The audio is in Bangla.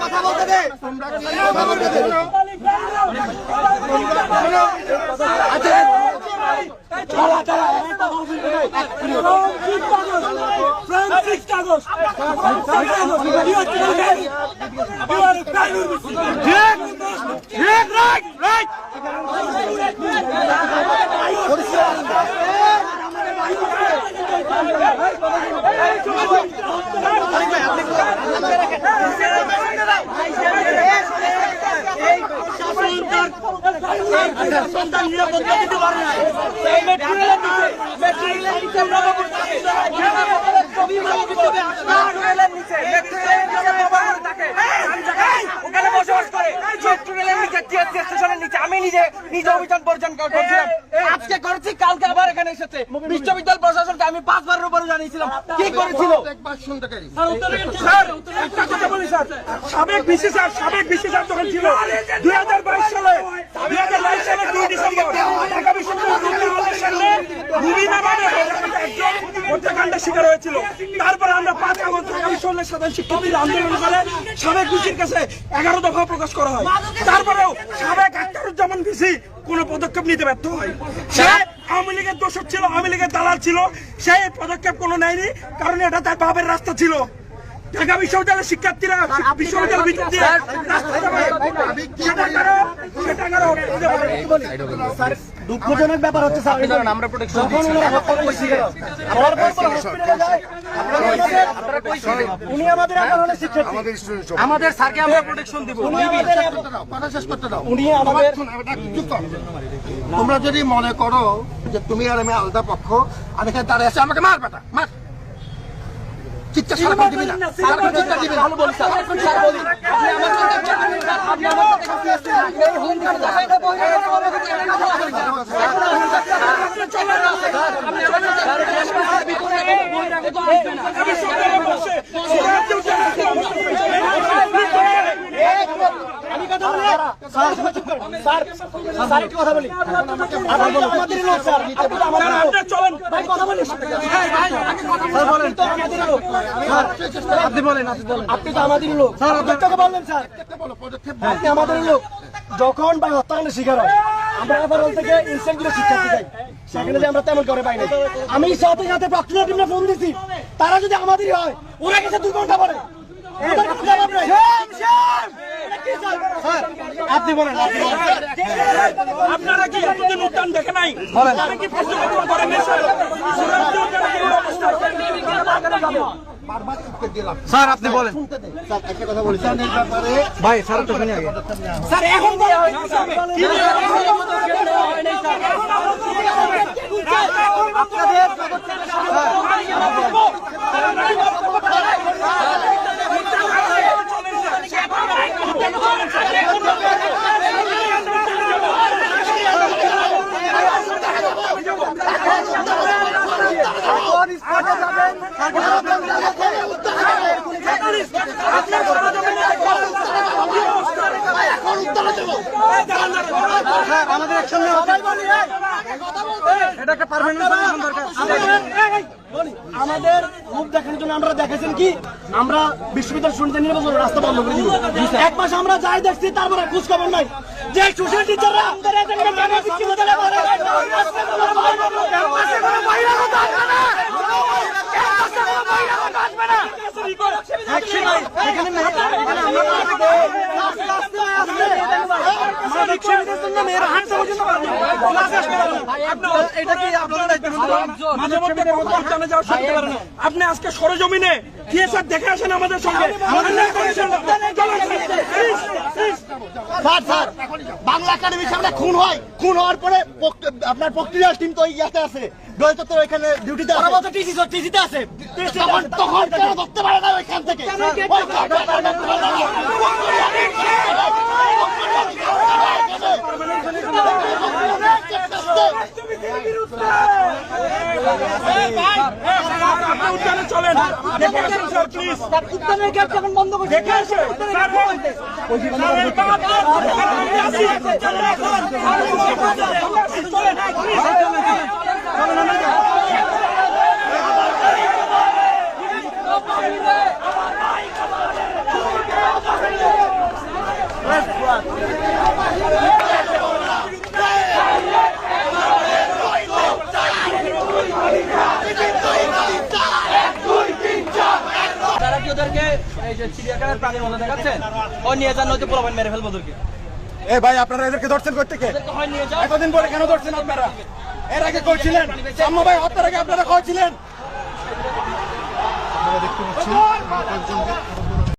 কথা বলতে দে। তোমরা কি কথা বলতে চাও? ফ্রান্সিস কাগজ। ঠিক ঠিক রাইট রাইট আমি নিজে নিজে অভিযান পরিচালনা করছিলাম। আজকে করেছি কালকে আবার এখানে এসেছে। বিশ্ববিদ্যালয় প্রশাসনকে আমি পাঁচবারের উপরে জানিয়েছিলাম। কি করেছিল? সাবেক বিসি স্যার সাবেক বিসি স্যার যখন ছিল দুই হাজার বাইশ সালে দুই এগারো প্রকাশ করা হয়। তারপরেও কোনো পদক্ষেপ নিতে ব্যর্থ হয়। সে আওয়ামী লীগের দোষক ছিল, আওয়ামী লীগের দালাল ছিল, সে পদক্ষেপ কোনো নেয়নি, কারণ এটা তার বাপের রাস্তা ছিল। ঢাকা বিশ্ববিদ্যালয়ের শিক্ষার্থীরা ভিত্তিতে কারও দুঃখজনক ব্যাপার হচ্ছে স্যার আমরা প্রোটেকশন দিচ্ছি। উনি আমাদের শিক্ষার্থী। আমাদের স্যারকে আমরা প্রোটেকশন দিব। উনি আমাদের কথা শেষ করতে দাও। উনি আমাদের এটা তোমরা যদি মনে করো যে তুমি আর আমি আলাদা পক্ষ আমি এখানে দাঁড়িয়ে আছি আমাকে মার বেটা মার। চিৎকার সারা করে দিবি না। সারা করে চিৎকার দিবি কথা বলি স্যার স্যার কথা বলি আপনি লোক স্যার আপনি লোক আপনারা চলেন ভাই কথা বলি স্যার বলেন তো আমাদেরই লোক স্যার আপনি তো আমাদেরই লোক আপনি আমাদের লোক যখন ভাই হত্যাকাণ্ডের শিকার হয় আমরা এবার থেকে শিক্ষার্থী যাই সেখানে যে আমরা তেমন করে পাই না আমি সাথে সাথে প্রক্রিয়া টিমে ফোন দিছি। তারা যদি আমাদেরই হয়, ওরা গেছে দুই ঘণ্টা পরে ওদের কোনো জবাব নাই। এটা কি স্যার? স্যার, আপনি বলেন আপনারা কি এতদিন উত্থান দেখে নাই? আমি কি প্রশ্ন স্যার? আপনি বলেন। স্যার একটা কথা বলি। স্যার এই ব্যাপারে ভাই স্যার তো শুনি আগে। স্যার এখন বলা হয়েছে স্যার আপনাদের আমাদের একসঙ্গে এটা একটা পারমানেন্ট সলিউশন দরকার। আমাদের মুখ দেখানোর জন্য আমরা দেখেছেন কি? আমরা বিশ্ববিদ্যালয় শুনতে নির্বাচন রাস্তা বন্ধ করে দিব এক মাস আমরা যাই দেখছি তারপরে খোঁজ খবর নাই। যে সোশ্যাল টিচাররা আমাদের আপনি আজকে সরজমিনে থিয়েটার দেখে আসেন আমাদের সঙ্গে বাংলা একাডেমির সামনে খুন হয়। খুন হওয়ার পরে আপনার প্রক্রিয়া টিম তো ইয়াতে আছে। দয়তো তো এখানে ডিউটিতে আছে ওরা টিসি টিসিতে আছে তখন তখন কেন ধরতে পারে না ওইখান থেকে চলেন দেখে আসেন স্যার প্লিজ উদ্যানের গেট যখন বন্ধ করছে দেখে আসেন স্যার স্যার, এই বাপ, আমি আছি। চলেন, চলেন, প্লিজ। যে চিড়িয়াখানার প্রাণীর মধ্যে দেখাচ্ছেন ও নিয়ে যান নদী পোলাপান মেরে ফেলব ওদেরকে। এ ভাই আপনারা এদেরকে ধরছেন করতে এতদিন পরে কেন ধরছেন আপনারা? এর আগে করছিলেন সাম্মা ভাই হত্যার আগে আপনারা করছিলেন দেখতে